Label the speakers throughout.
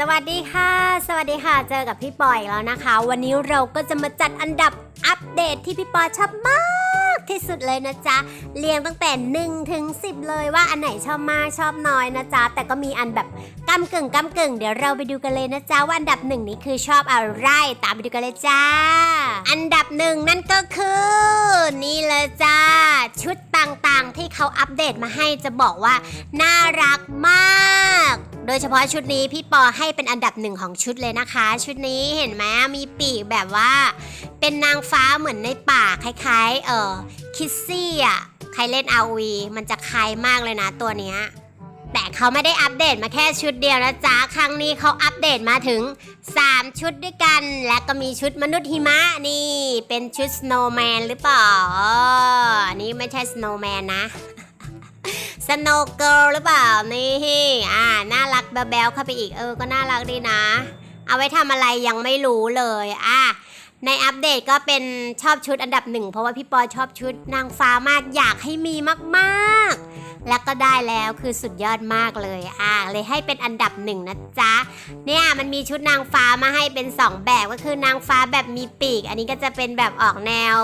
Speaker 1: สวัสดีค่ะ สวัสดีค่ะ เจอกับพี่ปอยแล้วนะคะ วันนี้เราก็จะมาจัดอันดับอัปเดตที่พี่ปอยชอบมากที่สุดเลยนะจ๊ะ เรียงตั้งแต่1ถึง10 เลยว่าอันไหนชอบมากชอบน้อยนะจ๊ะ แต่ก็มีอันแบบกำกึ่งกำกึ่งเดี๋ยวเราไปดูกันเลยนะจ๊ะว่าอันดับหนึ่งนี้คือชอบอะไร ตามไปดูกันเลยจ้า อันดับหนึ่งนั่นก็คือ นี่เลยจ้า ชุดต่างๆที่เขาอัปเดตมาให้จะบอกว่าน่ารักมาก โดยเฉพาะชุดนี้พี่ปอให้เป็นอันดับหนึ่งของชุดเลยนะคะ ชุดนี้เห็นไหมมีปีกแบบว่า เป็นนางฟ้าเหมือนในป่าคล้ายๆ เออคิสซี่อะใครเล่น RV มันจะคล้ายมากเลยนะตัวเนี้ยแต่เขาไม่ได้อัปเดตมาแค่ชุดเดียวนะจ๊ะ ครั้งนี้เขาอัปเดตมาถึง 3 ชุดด้วยกัน และก็มีชุดมนุษย์หิมะนี่ เป็นชุดสโนว์แมนหรือเปล่าอ๋ออันนี้ไม่ใช่สโนว์แมนนะ สโนว์เกิลหรือเปล่านี่อ่าน่ารักแบ๊วๆเข้าไปอีกเออก็น่ารักดีนะ เอาไว้ทำอะไรยังไม่รู้เลยอะในอัปเดตก็เป็นชอบชุดอันดับหนึ่งเพราะว่าพี่ปอชอบชุดนางฟ้ามากอยากให้มีมากๆ แล้วก็ได้แล้วคือสุดยอดมากเลยอะเลยให้เป็นอันดับหนึ่งนะจ๊ะเนี่ยมันมีชุดนางฟ้ามาให้เป็นสองแบบก็คือนางฟ้าแบบมีปีก อันนี้ก็จะเป็นแบบออกแนว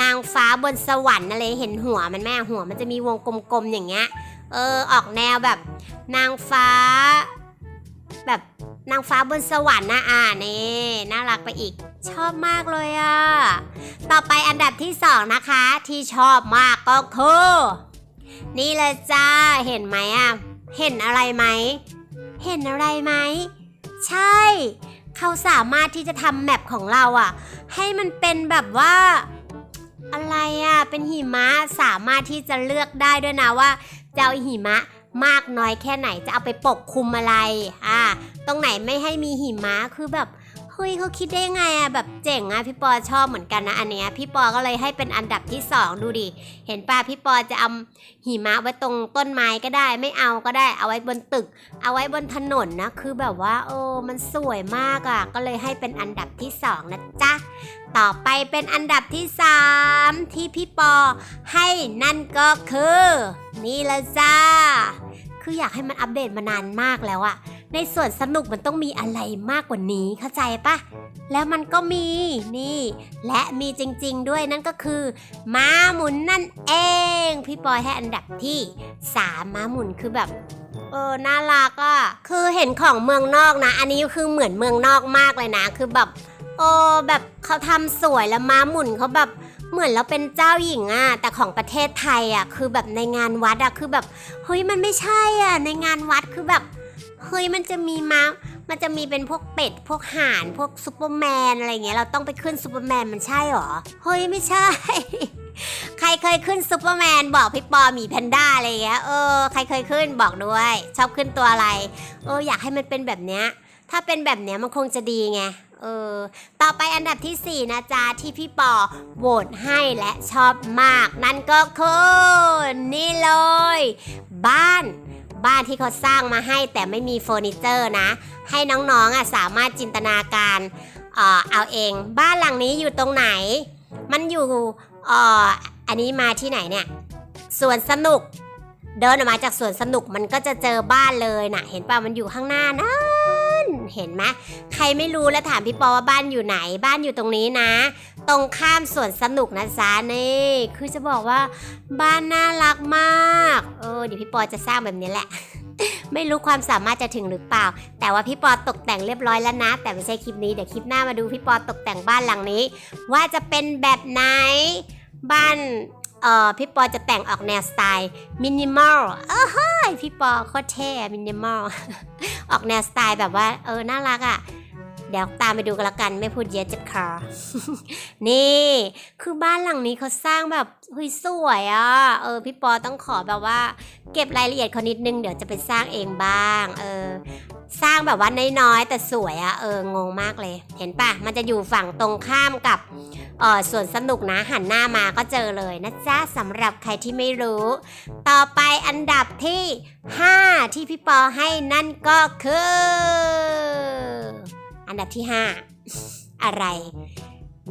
Speaker 1: นางฟ้าบนสวรรค์อะไรเห็นหัวมันแม่หัวมันจะมีวงกลมๆอย่างเงี้ย เออออกแนวแบบ นางฟ้า แบบนางฟ้าบนสวรรค์นะอ่านี่น่ารักไปอีก ชอบมากเลยอะ่ะ ต่อไปอันดับที่สองนะคะที่ชอบมากก็คือนี่เลยจ้าเห็นไหมอะเห็นอะไรไหมเห็นอะไรไหมใช่ เขาสามารถที่จะทำแมปของเราอะ ให้มันเป็นแบบว่า อะไรอะ เป็นหิมะสามารถที่จะเลือกได้ด้วยนะว่าจะเอาหิมะมากน้อยแค่ไหนจะเอาไปปกคลุมอะไร อ่า ตรงไหนไม่ให้มีหิมะคือแบบเฮ้ยเขาคิดได้ไงอะแบบเจ๋งอะพี่ปอชอบเหมือนกันนะอันเนี้ยพี่ปอก็เลยให้เป็นอันดับที่สองดูดิ เห็นป่ะพี่ปอจะเอาหิมะไว้ตรงต้นไม้ก็ได้ ไม่เอาก็ได้ เอาไว้บนตึก เอาไว้บนถนนนะ คือแบบว่า โอ้มันสวยมากอะก็เลยให้เป็นอันดับที่สองนะจ๊ะ ต่อไปเป็นอันดับที่ 3 ที่พี่ปอให้นั่นก็คือ นี่ลยจ้า คืออยากให้มันอัปเดตมานานมากแล้วอะในส่วนสนุกมันต้องมีอะไรมากกว่านี้เข้าใจปะแล้วมันก็มีนี่ และมีจริงๆด้วยนั่นก็คือม้าหมุนนั่นเอง พี่ปอยให้อันดับที่3ม้าหมุนคือแบบเออน่ารักอะคือเห็นของเมืองนอกนะ อันนี้คือเหมือนเมืองนอกมากเลยนะ คือแบบ โอ้แบบเขาทำสวยแล้วม้าหมุนเขาแบบเหมือนเราเป็นเจ้าหญิงอะแต่ของประเทศไทยอะคือแบบในงานวัดอะคือแบบเฮ้ยมันไม่ใช่อะในงานวัดคือแบบเฮ้ยมันจะมีม้ามันจะมีเป็นพวกเป็ดพวกห่านพวกซูเปอร์แมนอะไรเงี้ยเราต้องไปขึ้นซูเปอร์แมนมันใช่หรอเฮ้ยไม่ใช่ ใครเคยขึ้นซูเปอร์แมนบอกพี่ปอมีแพนด้าอะไรเงี้ยเออใครเคยขึ้นบอกด้วย ชอบขึ้นตัวอะไรเอออยากให้มันเป็นแบบเนี้ยถ้าเป็นแบบเนี้ยมันคงจะดีไง เออ ต่อไปอันดับทีสี่ 4 นะจ๊ะ ที่พี่ปอโหวตให้และชอบมาก นั่นก็คือนี่เลย บ้าน บ้านที่เขาสร้างมาให้แต่ไม่มีเฟอร์นิเจอร์นะ ให้น้องๆอะสามารถจินตนาการเออเอาเอง บ้านหลังนี้อยู่ตรงไหน มันอยู่เอออันนี้มาที่ไหนเนี่ยสวนสนุก เดินออกมาจากสวนสนุกมันก็จะเจอบ้านเลยนะเห็นป่ะมันอยู่ข้างหน้านั่น เห็นไหมใครไม่รู้แล้วถามพี่ปอว่าบ้านอยู่ไหน บ้านอยู่ตรงนี้นะ ตรงข้ามสวนสนุกนะจ๊ะนี่คือจะบอกว่าบ้านน่ารักมากเออเดี๋ยวพี่ปอจะสร้างแบบนี้แหละ ไม่รู้ความสามารถจะถึงหรือเปล่า แต่ว่าพี่ปอตกแต่งเรียบร้อยแล้วนะ แต่ไม่ใช่คลิปนี้เดี๋ยวคลิปหน้ามาดูพี่ปอตกแต่งบ้านหลังนี้ ว่าจะเป็นแบบไหนบ้าน เออพี่ปอจะแต่งออกแนวสไตล์มินิมอลเออเฮ้ยพี่ปอโคตรเท่มินิมอล ออกแนวสไตล์แบบว่าเออน่ารักอะ่ะ เดี๋ยวตามไปดูกันละกันไม่พูดเยอะเจ็บคอ นี่ คือบ้านหลังนี้เขาสร้างแบบเฮ้ยสวยอะ เออ พี่ปอต้องขอแบบว่า เก็บรายละเอียดเขานิดนึงเดี๋ยวจะไปสร้างเองบ้าง เออ สร้างแบบว่าน้อยๆแต่สวยอะเอองงมากเลย เห็นปะมันจะอยู่ฝั่งตรงข้ามกับเออส่วนสนุกนะหันหน้ามาก็เจอเลยนะจ๊ะสำหรับใครที่ไม่รู้ ต่อไปอันดับที่ 5 ที่พี่ปอให้นั่นก็คือ อันดับที่ 5 อะไร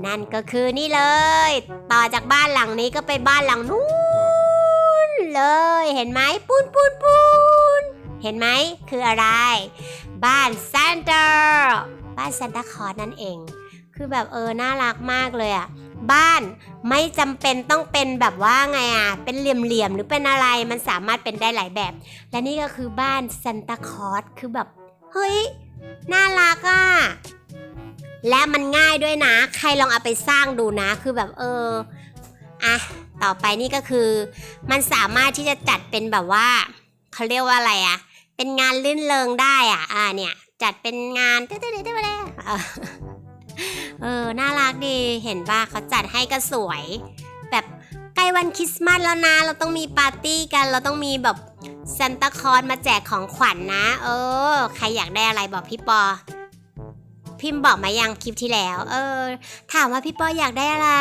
Speaker 1: นั่นก็คือนี่เลย ต่อจากบ้านหลังนี้ก็ไปบ้านหลังนู้นเลย เห็นไหมปูนปูนปูนเห็นไหมคืออะไร บ้านซานตาบ้านซานตาคลอสนั่นเอง คือแบบเออน่ารักมากเลยอะบ้านไม่จำเป็นต้องเป็นแบบว่าไงอะเป็นเหลี่ยมๆหรือเป็นอะไรมันสามารถเป็นได้หลายแบบ และนี่ก็คือบ้านซานตาคลอสคือแบบ เฮ้ย น่ารักอะและมันง่ายด้วยนะ ใครลองเอาไปสร้างดูนะ คือแบบเออ อะ ต่อไปนี่ก็คือ มันสามารถที่จะจัดเป็นแบบว่า เขาเรียกว่าอะไรอะเป็นงานลื่นเริงได้อะอ่าเนี่ย จัดเป็นงานเต้ๆๆๆๆเออเออ น่ารักดี เห็นป่ะเขาจัดให้ก็สวย ล้วันคริสต์มาสแล้วนะ เราต้องมีปาร์ตี้กัน เราต้องมีแบบซานตาคอสมาแจกของขวัญนะ เออ ใครอยากได้อะไรบอกพี่ปอ พิมพ์บอกมายังคลิปที่แล้ว เออ ถามว่าพี่ปออยากได้อะไร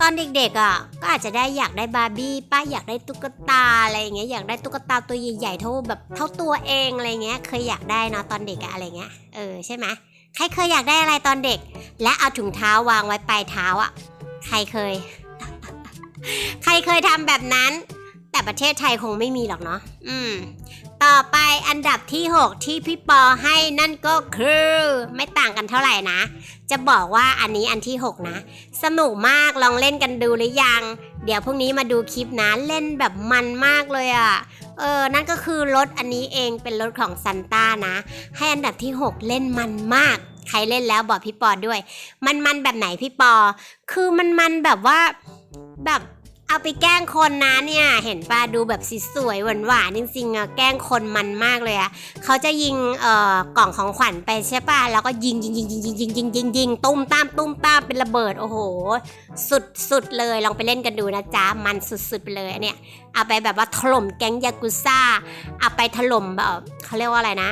Speaker 1: ตอนเด็กๆอะ ก็อาจจะได้อยากได้บาร์บี้ ป้าอยากได้ตุ๊กตาอะไรอย่างเงี้ย อยากได้ตุ๊กตาตัวใหญ่ๆเท่าแบบเท่าตัวเองอะไรเงี้ย เคยอยากได้เนาะตอนเด็กอะอะไรเงี้ย เออใช่ไหมใครเคยอยากได้อะไรตอนเด็ก และเอาถุงเท้าวางไว้ปลายเท้าอะ ใครเคย ใครเคยทำแบบนั้น แต่ประเทศไทยคงไม่มีหรอกเนาะอืม ต่อไปอันดับที่ 6 ที่พี่ปอให้นั่นก็คือ ไม่ต่างกันเท่าไหร่นะ จะบอกว่าอันนี้อันที่ 6 นะ สนุกมากลองเล่นกันดูหรือยัง เดี๋ยวพรุ่งนี้มาดูคลิปนะเล่นแบบมันมากเลยอะ่ะเออ นั่นก็คือรถอันนี้เองเป็นรถของซันต้านะ ให้อันดับที่ 6 เล่นมันมาก ใครเล่นแล้วบอกพี่ปอด้วย มันมันแบบไหนพี่ปอ คือมันมันแบบว่า แบบเอาไปแกล้งคนนะเนี่ย เห็นป่ะดูแบบสีสวยหวานหวานๆจริงๆอะแกล้งคนมันมากเลยอะเขาจะยิงเอ่อกล่องของขวัญไปใช่ป่ะแล้วก็ยิงยิงยิงยิงยิงยิงยิงยิงยิงตุ้มตามตุ้มตามเป็นระเบิดโอ้โห สุดสุดเลยลองไปเล่นกันดูนะจ๊ะมันสุดสุดๆไปเลยเนี่ยเอาไปแบบว่าถล่มแก๊งยากุซ่าเอาไปถล่มแบบเขาเรียกว่าอะไรนะ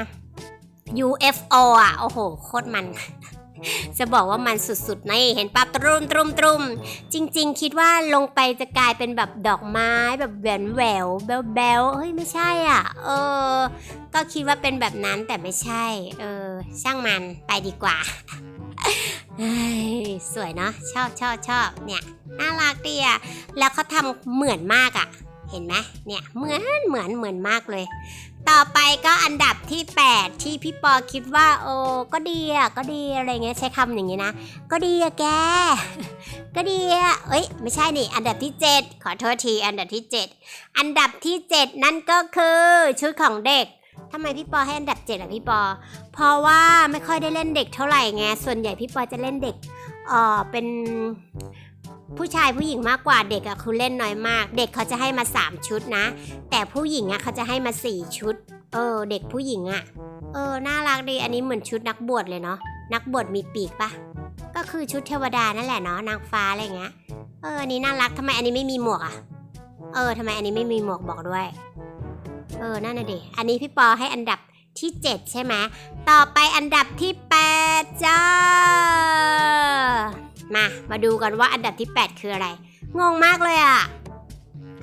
Speaker 1: UFO อะโอ้โหโคตรมัน จะบอกว่ามันสุดๆนี่เห็นปั๊บตรุมตรุมตรุมจริง ๆ คิดว่าลงไปจะกลายเป็นแบบดอกไม้แบบแหวนแหววแบลแบลเฮ้ยไม่ใช่อะ เออ ก็คิดว่าเป็นแบบนั้นแต่ไม่ใช่ เออ ช่างมันไปดีกว่าสวยเนาะชอบชอบชอบเนี่ยน่ารักดีอะแล้วเขาทำเหมือนมากอะ เห็นไหมเนี่ยเหมือนเหมือนเหมือนมากเลย ต่อไปก็อันดับที่ 8 ที่พี่ปอคิดว่า โอ้ก็ดีอะก็ดีอะไรเงี้ยใช้คำอย่างนี้นะ ก็ดีอะแก ก็ดีอะเอ้ยไม่ใช่นี่ อันดับที่ 7 ขอโทษทีอันดับที่ 7 อันดับที่ 7 นั่นก็คือชุดของเด็กทำไมพี่ปอให้อันดับ7อะพี่ปอ เพราะว่าไม่ค่อยได้เล่นเด็กเท่าไหร่ไง ส่วนใหญ่พี่ปอจะเล่นเด็กเออเป็น ผู้ชายผู้หญิงมากกว่าเด็กอะคือเล่นน้อยมาก เด็กเขาจะให้มา 3 ชุดนะ แต่ผู้หญิงอะเขาจะให้มา 4 ชุด เออ เด็กผู้หญิงอะเออน่ารักดีอันนี้เหมือนชุดนักบวชเลยเนาะนักบวชมีปีกปะก็คือชุดเทวดานั่นแหละเนาะนางฟ้าอะไรอย่างเงี้ยเอออันนี้น่ารักทำไมอันนี้ไม่มีหมวกอะเออทำไมอันนี้ไม่มีหมวกบอกด้วย เออนั่นน่ะดิอันนี้พี่ปอให้อันดับที่ 7 ใช่ไหมต่อไปอันดับที่ 8 จ้า มา มาดูกันว่าอันดับที่ 8 คืออะไร งงมากเลยอะ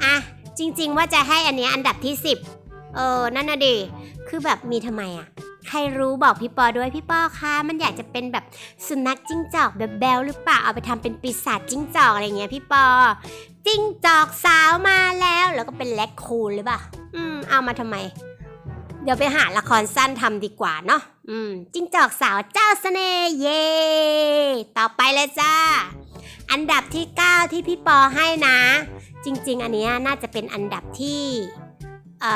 Speaker 1: อะ จริงๆว่าจะให้อันเนี้ยอันดับที่ 10 เออ นั่นน่ะดิ คือแบบมีทำไมอะใครรู้บอกพี่ปอด้วยพี่ปอคะมันอยากจะเป็นแบบสุนัขจิ้งจอกแบบแบลหรือเปล่า เอาไปทำเป็นปีศาจจิ้งจอกอะไรเงี้ยพี่ปอ จิ้งจอกสาวมาแล้ว แล้วก็เป็นแลคคูนหรือเปล่า อืม เอามาทำไม เดี๋ยวไปหาละครสั้นทำดีกว่าเนาะอืมจิ้งจอกสาวเจ้าเสน่ห์เย่ต่อไปเลยจ้า อันดับที่ 9 ที่พี่ปอให้นะ จริง ๆ อันเนี้ยน่าจะเป็นอันดับที่เอ่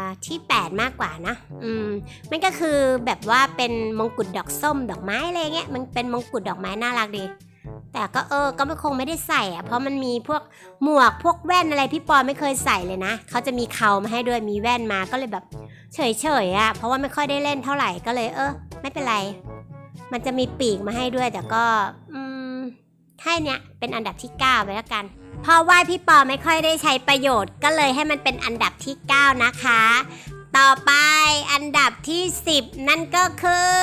Speaker 1: อที่ 8 มากกว่านะ อืม มันก็คือแบบว่าเป็นมงกุฎดอกส้มดอกไม้อะไรเงี้ย มันเป็นมงกุฎดอกไม้น่ารักดี แต่ก็เออ ก็ไม่คงไม่ได้ใส่อะเพราะมันมีพวกหมวกพวกแว่นอะไรพี่ปอไม่เคยใส่เลยนะ เขาจะมีเขามาให้ด้วย มีแว่นมา ก็เลยแบบ เฉยๆอะเพราะว่าไม่ค่อยได้เล่นเท่าไหร่ก็เลย เออไม่เป็นไร มันจะมีปีกมาให้ด้วยแต่ก็อืมให้เนี่ยเป็นอันดับที่ 9 ไปแล้วกันเพราะว่าพี่ปอไม่ค่อยได้ใช้ประโยชน์ ก็เลยให้มันเป็นอันดับที่ 9 นะคะ ต่อไปอันดับที่ 10 นั่นก็คือ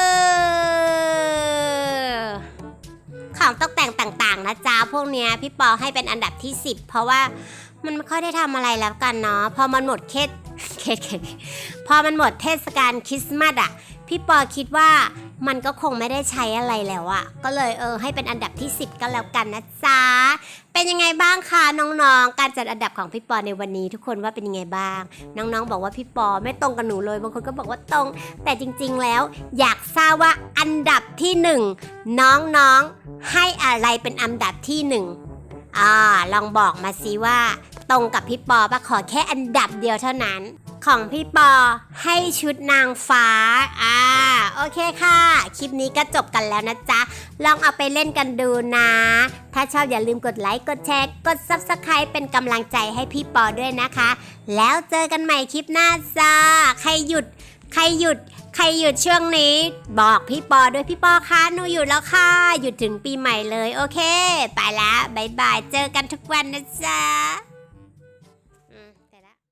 Speaker 1: ของตกแต่งต่างๆนะจ๊ะพวกเนี้ยพี่ปอให้เป็นอันดับที่ 10 เพราะว่ามันไม่ค่อยได้ทำอะไรแล้วกันเนาะพอมันหมดเคส เคเคพอมันหมดเทศกาลคริสต์มาสอะพี่ปอคิดว่ามันก็คงไม่ได้ใช้อะไรแล้วอะก็เลยเออให้เป็นอันดับที่ 10 ก็แล้วกันนะจ๊ะ เป็นยังไงบ้างคะน้องๆ การจัดอันดับของพี่ปอในวันนี้ ทุกคนว่าเป็นยังไงบ้าง น้องๆ บอกว่าพี่ปอไม่ตรงกับหนูเลยบางคนก็บอกว่าตรง แต่จริงๆแล้ว อยากทราบว่าอันดับที่หนึ่งน้องๆให้อะไรเป็นอันดับที่หนึ่งอ่าลองบอกมาสิว่า ตรงกับพี่ปอปะขอแค่อันดับเดียวเท่านั้น ของพี่ปอให้ชุดนางฟ้า อ่า โอเคค่ะ คลิปนี้ก็จบกันแล้วนะจ๊ะ ลองเอาไปเล่นกันดูนะ ถ้าชอบอย่าลืมกดไลค์ กดแชร์ กด Subscribe เป็นกำลังใจให้พี่ปอด้วยนะคะ แล้วเจอกันใหม่คลิปหน้าจ้าใครหยุด ใครหยุดใครหยุดช่วงนี้ บอกพี่ปอด้วยพี่ปอคะหนูหยุดแล้วค่ะ หยุดถึงปีใหม่เลย โอเค ไปแล้วบายบาย เจอกันทุกวันนะจ๊ะ